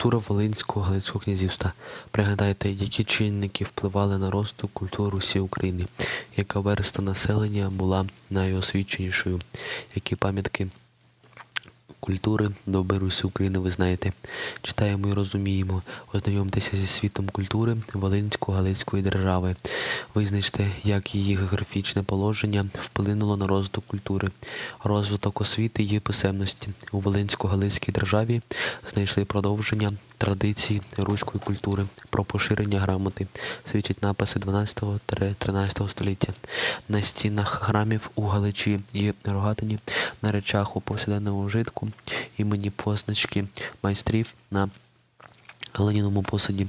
Культура Волинського Галицького князівства. Пригадайте, які чинники впливали на росту культури Русі України, яка верста населення була найосвіченішою, які пам'ятки культури доби Русі України ви знаєте. Читаємо і розуміємо, ознайомтеся зі світом культури Волинсько-Галицької держави. Визначте, як її географічне положення вплинуло на розвиток культури, розвиток освіти і писемності. У Волинсько-Галицькій державі знайшли продовження традицій руської культури про поширення грамоти, свідчать написи 12-13 століття. На стінах храмів у Галичі і Рогатині, на речах у повсякденному вжитку, імені позначки майстрів на глиняному посаді.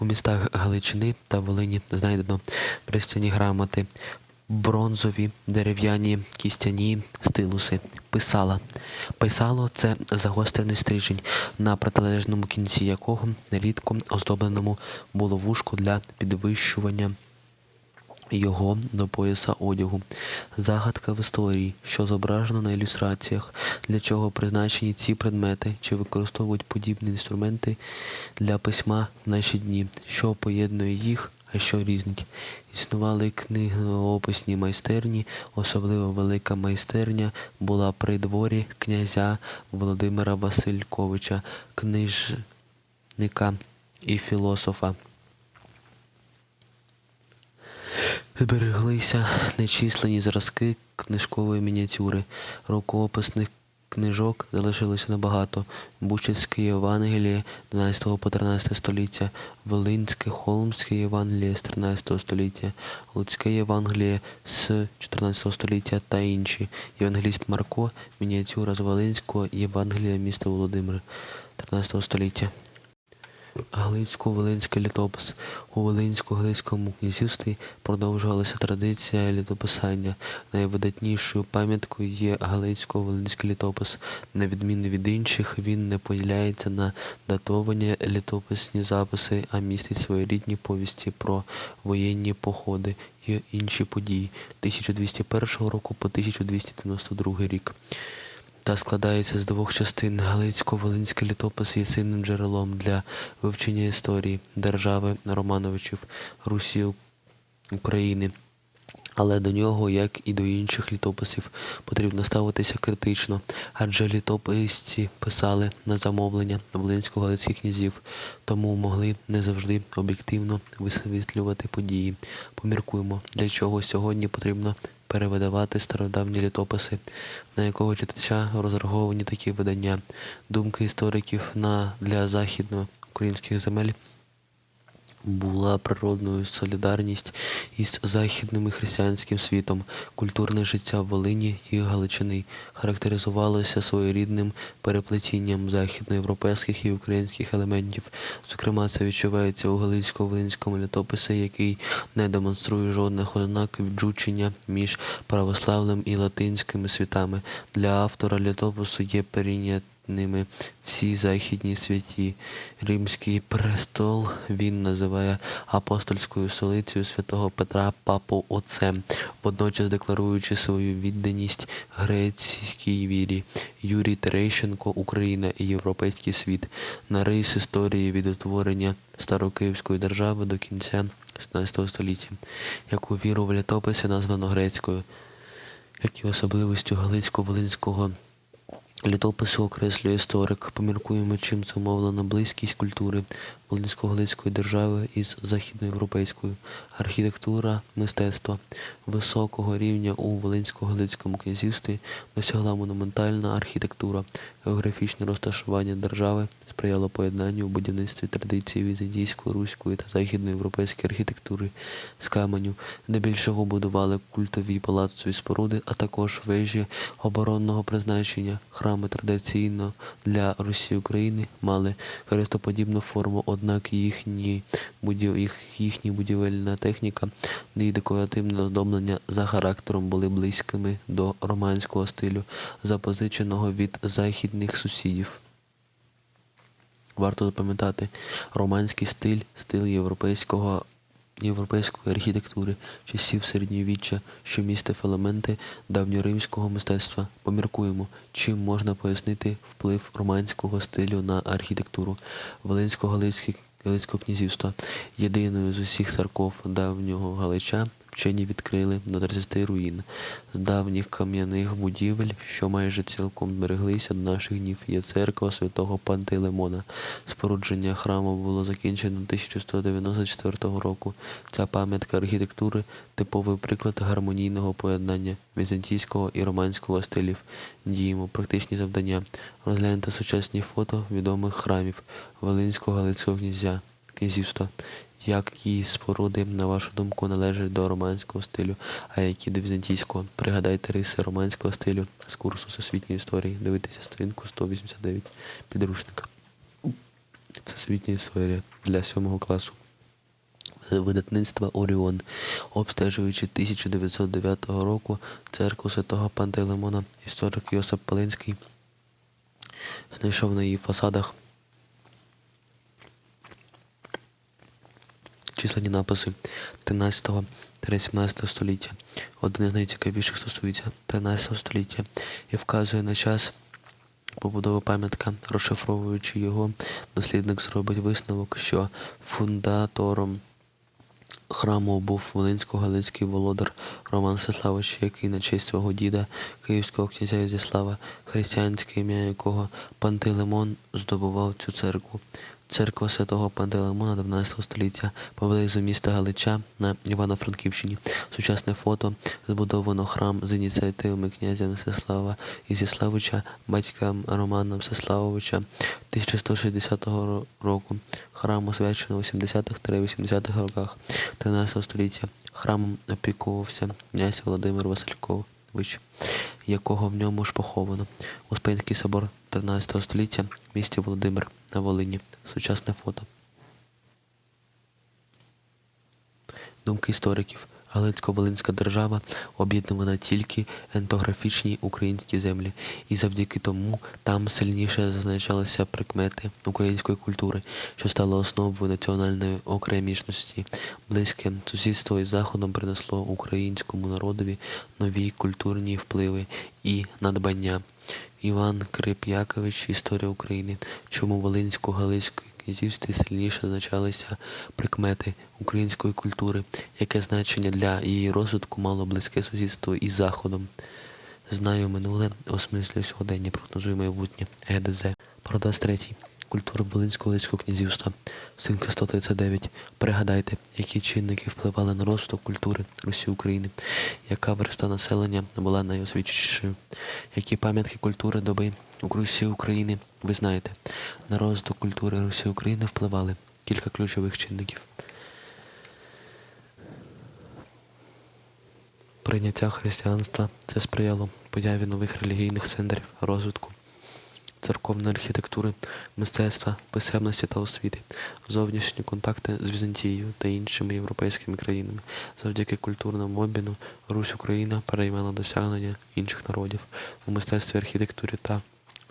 У містах Галичини та Волині знайдено пристяні грамоти, бронзові, дерев'яні, кістяні стилуси, писала. Писало це загострений стрижень, на протилежному кінці якого нерідко оздобленому було вушко для підвищування його до пояса одягу. Загадка в історії, що зображено на ілюстраціях, для чого призначені ці предмети, чи використовують подібні інструменти для письма в наші дні, що поєднує їх, а що різнить. Існували книгоописні майстерні, особливо велика майстерня була при дворі князя Володимира Васильковича, книжника і філософа. Збереглися нечисленні зразки книжкової мініатюри, рукописних книжок залишилося небагато. Бучицьке Євангеліє 12 по 13 століття, Волинське, Холмське Євангеліє з 13 століття, Луцьке Євангеліє з 14 століття та інші. Євангеліст Марко, мініатюра з Волинського Євангелія міста Володимир 13 століття. Галицько-Волинський літопис. У Волинсько-Галицькому князівстві продовжувалася традиція літописання. Найвидатнішою пам'яткою є Галицько-Волинський літопис. На відміну від інших, він не поділяється на датовані літописні записи, а містить своєрідні повісті про воєнні походи і інші події 1201 року по 1292 рік та складається з двох частин. Галицько-Волинський літопис є цінним джерелом для вивчення історії держави Романовичів, Русі України. Але до нього, як і до інших літописів, потрібно ставитися критично, адже літописці писали на замовлення волинсько-галицьких князів, тому могли не завжди об'єктивно висвітлювати події. Поміркуємо, для чого сьогодні потрібно перевидавати стародавні літописи, на якого читача розраховані такі видання, думки істориків на для західноукраїнських земель була природною солідарність із західним і християнським світом. Культурне життя Волині і Галичини характеризувалося своєрідним переплетінням західноєвропейських і українських елементів. Зокрема, це відчувається у галицько-волинському літописі, який не демонструє жодних ознак віджучення між православним і латинськими світами. Для автора літопису є перейнят ними всі західні святі. Римський престол він називає апостольською столицею святого Петра Папу Отцем, водночас декларуючи свою відданість грецькій вірі. Юрій Терещенко, Україна і Європейський світ. На рис історії від утворення Старокиївської держави до кінця 16 століття, яку віру в літописі названо грецькою, як і особливістю Галицько-Волинського Літопису окреслює історик. Поміркуємо, чим зумовлена близькість культури Волинсько-Галицької держави із західноєвропейською. Архітектура мистецтва високого рівня у Волинсько-Галицькому князівстві досягла монументальна архітектура. Географічне розташування держави сприяло поєднанню у будівництві традицій візантійської, руської та західноєвропейської архітектури з каменю, здебільшого будували культові палацові споруди, а також вежі оборонного призначення. Храми традиційно для Русі України мали хрестоподібну форму, однак їхні їх... їхні будівельна техніка і декоративне оздоблення за характером були близькими до романського стилю, запозиченого від західних сусідів. Варто запам'ятати, романський стиль, стиль європейського східноєвропейської архітектури часів середньовіччя, що містив елементи давньоримського мистецтва. Поміркуємо, чим можна пояснити вплив романського стилю на архітектуру Волинсько-Галицького Галицького князівства. Єдиною з усіх церков давнього Галича вчені відкрили до 30 руїн. З давніх кам'яних будівель, що майже цілком збереглися до наших днів, є церква святого Пантелеймона. Спорудження храму було закінчено 1194 року. Ця пам'ятка архітектури типовий приклад гармонійного поєднання візантійського і романського стилів. Діємо практичні завдання. Розгляньте сучасні фото відомих храмів Волинського Галицького князя князівства. Які споруди, на вашу думку, належать до романського стилю, а які до візантійського? Пригадайте риси романського стилю з курсу всесвітньої історії. Дивитися сторінку 189 підручника. Всесвітня історія для сьомого класу. Видатництва Оріон, обстежуючи 1909 року церкву святого Пантелеймона, історик Йосип Палинський знайшов на її фасадах численні написи 13-17 століття. Один із найцікавіших стосується 13 століття і вказує на час побудови пам'ятка, розшифровуючи його, дослідник зробить висновок, що фундатором храму був Волинсько-Галицький володар Роман Сеславич, який на честь свого діда, київського князя Ізяслава, християнське ім'я якого Пантелеймон здобував цю церкву. Церква святого Пантелеймона 12 століття поблизу міста Галича на Івано-Франківщині. Сучасне фото збудовано храм з ініціативами князя Мстислава Ізяславича, батька Романа Мстиславовича 1160 року. Храм освячено у 70-80-х роках 13 століття. Храмом опікувався князь Володимир Василькович, якого в ньому ж поховано. Успенський собор 13 століття в місті Володимир на Волині. Сучасне фото. Думки істориків. Галицько-Волинська держава об'єднувана тільки ентографічні українські землі, і завдяки тому там сильніше зазначалися прикмети української культури, що стало основою національної окремішності. Близьке сусідство із Заходом принесло українському народові нові культурні впливи і надбання. Іван Крип'якович Історія України. Чому Волинсько-Галицької князівстві сильніше значалися прикмети української культури, яке значення для її розвитку мало близьке сусідство із Заходом. Знаю минуле, осмислюю сьогодення, прогнозую майбутнє. ГДЗ. Парадокс третій. Культура Волинського Галицького князівства. Сторінка 139. Пригадайте, які чинники впливали на розвиток культури Русі України, яка верста населення була найосвіченішою, які пам'ятки культури доби у Русі України ви знаєте. На розвиток культури Русі України впливали кілька ключових чинників. Прийняття християнства це сприяло появі нових релігійних центрів розвитку церковної архітектури, мистецтва, писемності та освіти, зовнішні контакти з Візантією та іншими європейськими країнами. Завдяки культурному обміну Русь Україна переймала досягнення інших народів у мистецтві, архітектурі та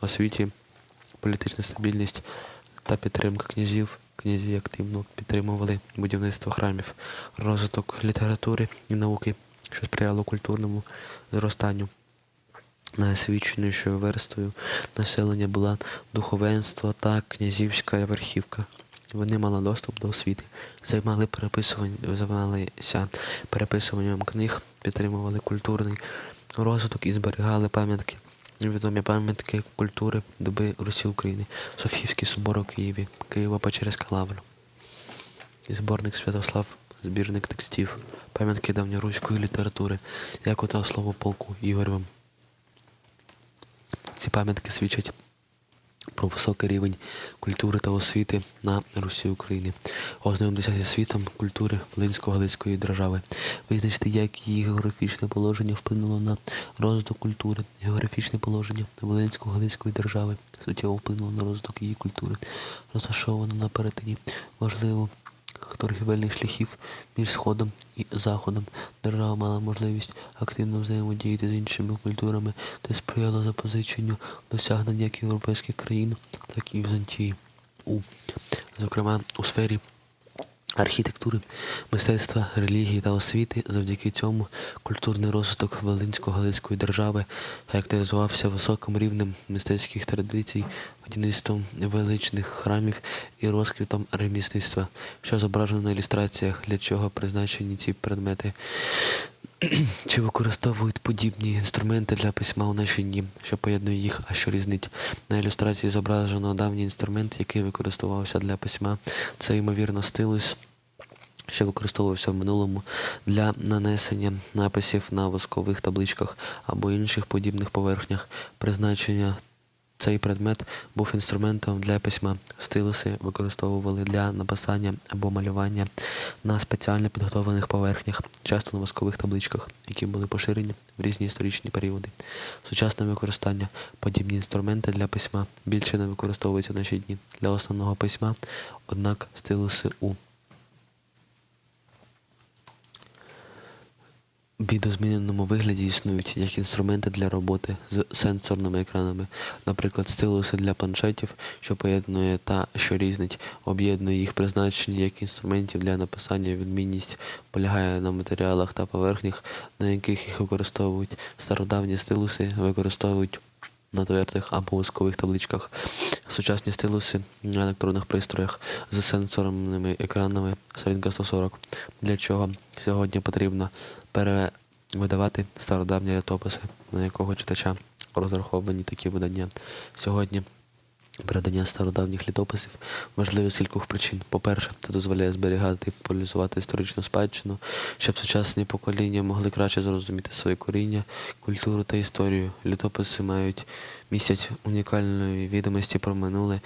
освіті, політична стабільність та підтримка князів. Князі активно підтримували будівництво храмів, розвиток літератури і науки, що сприяло культурному зростанню. Найосвіченішою верствою населення була духовенство та князівська верхівка. Вони мали доступ до освіти, займали займалися переписуванням книг, підтримували культурний розвиток і зберігали пам'ятки, відомі пам'ятки культури доби Русі України, Софіївський собор у Києві, Києво-Печерська лавра. Зборник Святослав, збірник текстів, пам'ятки давньоруської літератури, як ото слово полку Ігоревим. Ці пам'ятки свідчать про високий рівень культури та освіти на Русі України. Ознайомитися зі світом культури Волинсько-Галицької держави. Визначити, як її географічне положення вплинуло на розвиток культури. Географічне положення Волинсько-Галицької держави суттєво вплинуло на розвиток її культури, розташовано на перетині важливо торгівельних шляхів між Сходом і Заходом. Держава мала можливість активно взаємодіяти з іншими культурами та сприяла запозиченню досягнень як європейських країн, так і Візантії. У, зокрема, у сфері архітектури, мистецтва, релігії та освіти. Завдяки цьому культурний розвиток Волинсько-Галицької держави характеризувався високим рівнем мистецьких традицій, будівництвом величних храмів і розквітом ремісництва, що зображено на ілюстраціях, для чого призначені ці предмети. Чи використовують подібні інструменти для письма у наші дні, що поєднує їх, а що різнить? На ілюстрації зображено давній інструмент, який використовувався для письма. Це, ймовірно, стилус, що використовувався в минулому для нанесення написів на воскових табличках або інших подібних поверхнях. Призначення цей предмет був інструментом для письма. Стилуси використовували для написання або малювання на спеціально підготовлених поверхнях, часто на воскових табличках, які були поширені в різні історичні періоди. Сучасне використання подібні інструменти для письма більше не використовуються в наші дні для основного письма, однак стилуси у відозміненому вигляді існують як інструменти для роботи з сенсорними екранами, наприклад, стилуси для планшетів, що поєднує та що різнить, об'єднує їх призначення як інструментів для написання. Відмінність полягає на матеріалах та поверхнях, на яких їх використовують. Стародавні стилуси використовують на твердих або воскових табличках. Сучасні стилуси на електронних пристроях з сенсорними екранами сторінка 140. Для чого сьогодні потрібно перевидавати стародавні літописи, на якого читача розраховані такі видання. Сьогодні Передання стародавніх літописів важливе з кількох причин. По-перше, це дозволяє зберігати і популяризувати історичну спадщину, щоб сучасні покоління могли краще зрозуміти своє коріння, культуру та історію. Літописи мають містять унікальної відомості про минуле,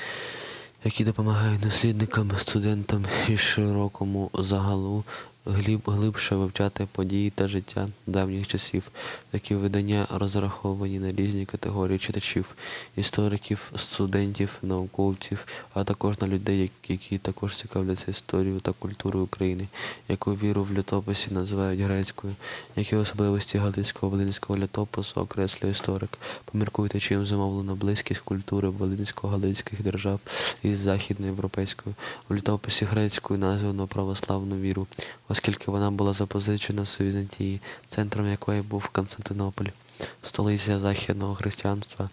які допомагають дослідникам, студентам і широкому загалу глиб, глибше вивчати події та життя давніх часів. Такі видання розраховані на різні категорії читачів, істориків, студентів, науковців, а також на людей, які також цікавляться історією та культурою України, яку віру в літописі називають грецькою, які особливості галицького волинського літопису окреслює історик. Поміркуйте, чим замовлена близькість культури волинсько-галицьких держав із західноєвропейською. В літописі грецькою названо православну віру оскільки вона була запозичена з Візантії, центром якої був Константинополь, столиця західного християнства.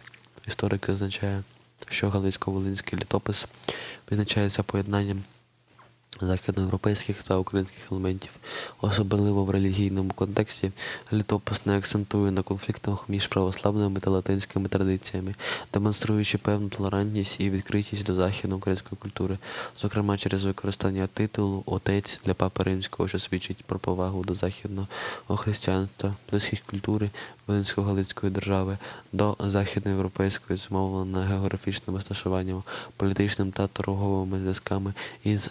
Історик означає, що Галицько-Волинський літопис визначається поєднанням західноєвропейських та українських елементів, особливо в релігійному контексті, літопис не акцентує на конфліктах між православними та латинськими традиціями, демонструючи певну толерантність і відкритість до західноукраїнської культури, зокрема через використання титулу Отець для Папи Римського, що свідчить про повагу до західного християнства, близьких культури Волинсько-Галицької держави до західноєвропейської зумовлено географічним розташуванням, політичним та торговими зв'язками із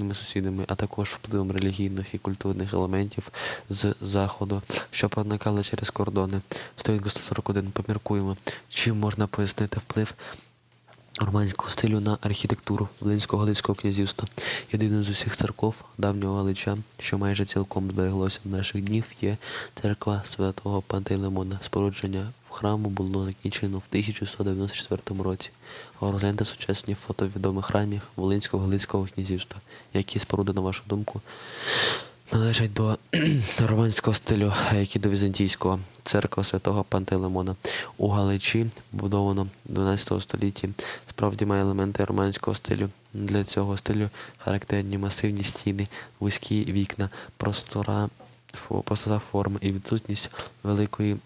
західними сусідами, а також впливом релігійних і культурних елементів з заходу, що проникали через кордони. Сторінка 141. Поміркуємо, чим можна пояснити вплив Романського стилю на архітектуру Волинського Галицького князівства. Єдиною з усіх церков давнього Галича, що майже цілком збереглося до наших днів, є церква святого Пантелеймона. Спорудження храму було закінчено в 1194 році. Розгляньте сучасні фото відомих храмів Волинського Галицького князівства, які споруди, на вашу думку, належать до романського стилю, як і до візантійського церква святого Пантелеймона. У Галичі побудовано в 12 столітті. Справді має елементи романського стилю. Для цього стилю характерні масивні стіни, вузькі вікна, простора, простота форми і відсутність великої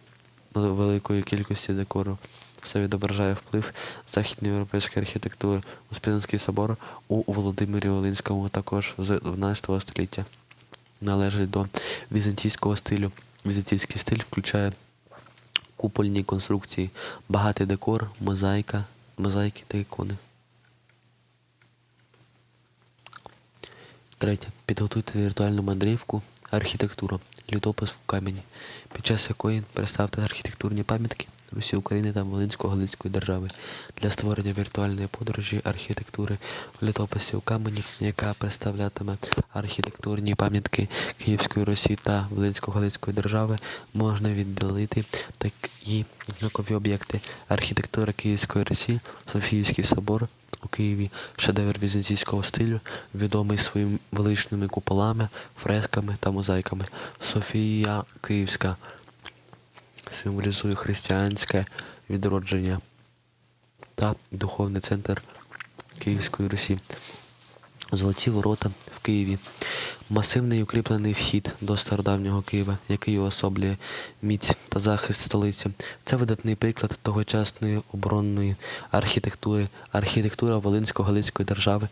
великої кількості декору. Це відображає вплив західноєвропейської архітектури. Успенський собор у Володимирі Волинському також з 12 століття належить до візантійського стилю. Візантійський стиль включає купольні конструкції, багатий декор, мозаїка, мозаїки та ікони. Третє. Підготуйте віртуальну мандрівку, архітектуру, літопис в камені, під час якої представте архітектурні пам'ятки Русі України та Волинсько-Галицької держави для створення віртуальної подорожі архітектури в літописі у камені, яка представлятиме архітектурні пам'ятки Київської Русі та Волинсько-Галицької держави, можна відділити такі знакові об'єкти архітектура Київської Русі, Софіївський собор у Києві, шедевр візантійського стилю, відомий своїми величними куполами, фресками та мозаїками. Софія Київська символізує християнське відродження та духовний центр Київської Русі. Золоті ворота в Києві. Масивний укріплений вхід до стародавнього Києва, який уособлює міць та захист столиці. Це видатний приклад тогочасної оборонної архітектури, архітектура Волинсько-Галицької держави.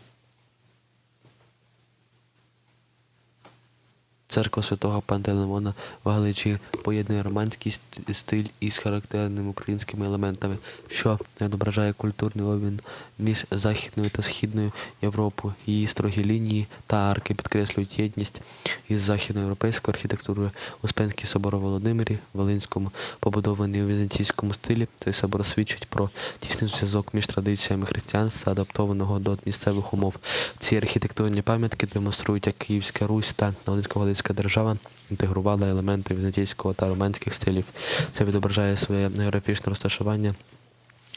Церква святого Пантелеймона в Галичі поєднує романський стиль із характерними українськими елементами, що відображає культурний обмін між Західною та Східною Європою. Її строгі лінії та арки підкреслюють єдність із західноєвропейською архітектурою. Успенський собор у Володимирі, Волинському, побудований у візантійському стилі. Цей собор свідчить про тісний зв'язок між традиціями християнства, адаптованого до місцевих умов. Ці архітектурні пам'ятки демонструють, як Київська Русь та Волинсько-Галицька держава інтегрувала елементи візантійського та романських стилів. Це відображає своє географічне розташування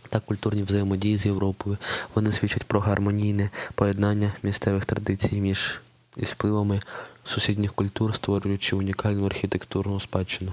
та культурні взаємодії з Європою. Вони свідчать про гармонійне поєднання місцевих традицій між із впливами сусідніх культур, створюючи унікальну архітектурну спадщину.